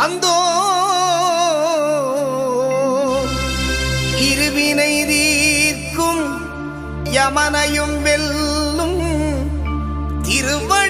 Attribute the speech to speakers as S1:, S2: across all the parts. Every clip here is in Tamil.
S1: வந்தோ. இருவினை தீர்க்கும் யமனையும் வெல்லும் திருவள்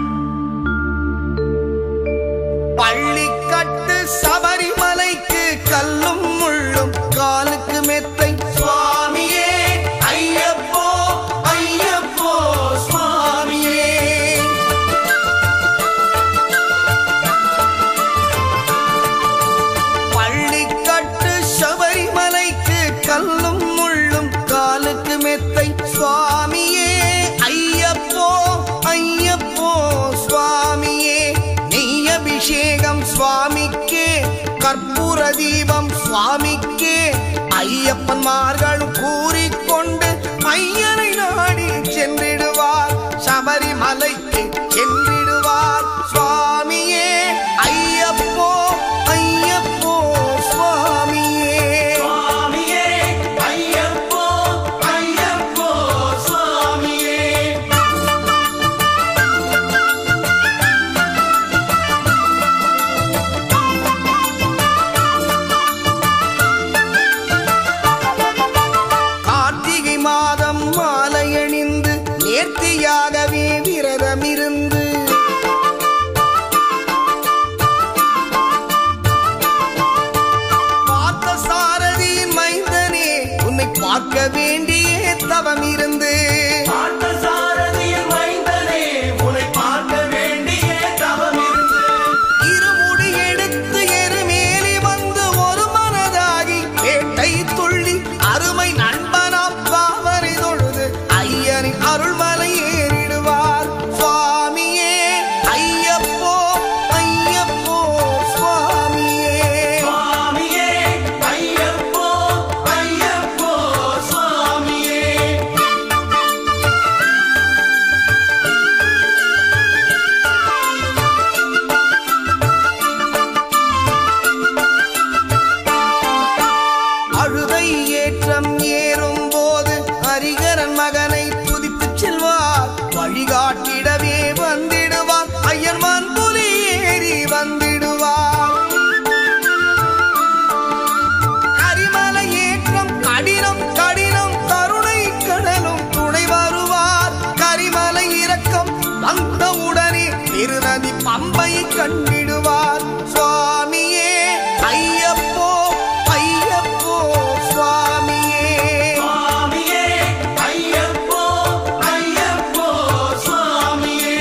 S1: தீபம் சுவாமிக்கே ஐயப்பன்மார்கள் காக்க வேண்டிய தவமிரு திருநதி பம்பை கண்டிடுவார் சுவாமியே ஐயப்போ ஐயப்போ சுவாமியே.
S2: சுவாமியே ஐயப்போ ஐயப்போ சுவாமியே.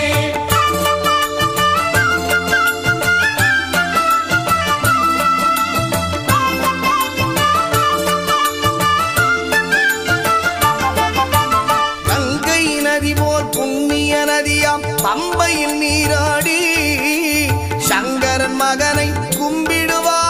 S1: கங்கை நதி போல் புண்ணிய நதியாம். பம்பையில் நீராடி சங்கரன் மகனை கும்பிடுவார்.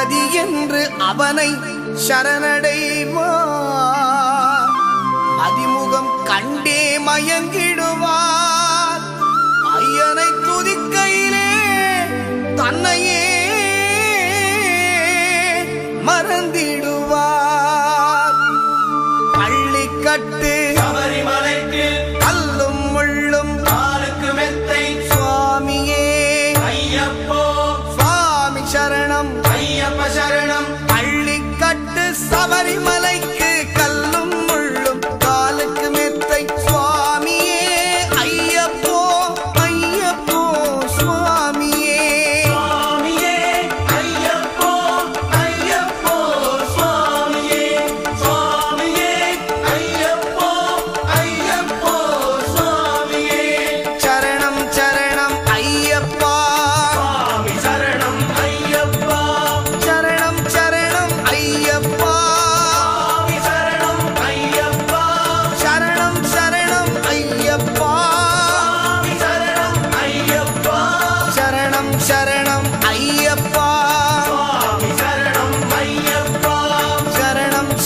S1: கதி என்று அவனை சரணடைவா அதிமுகம் கண்டே மயங்கிடுவார். ஐயனை துதிக்கையிலே தன்னையே மறந்திடுவார்.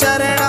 S1: ಶರಣ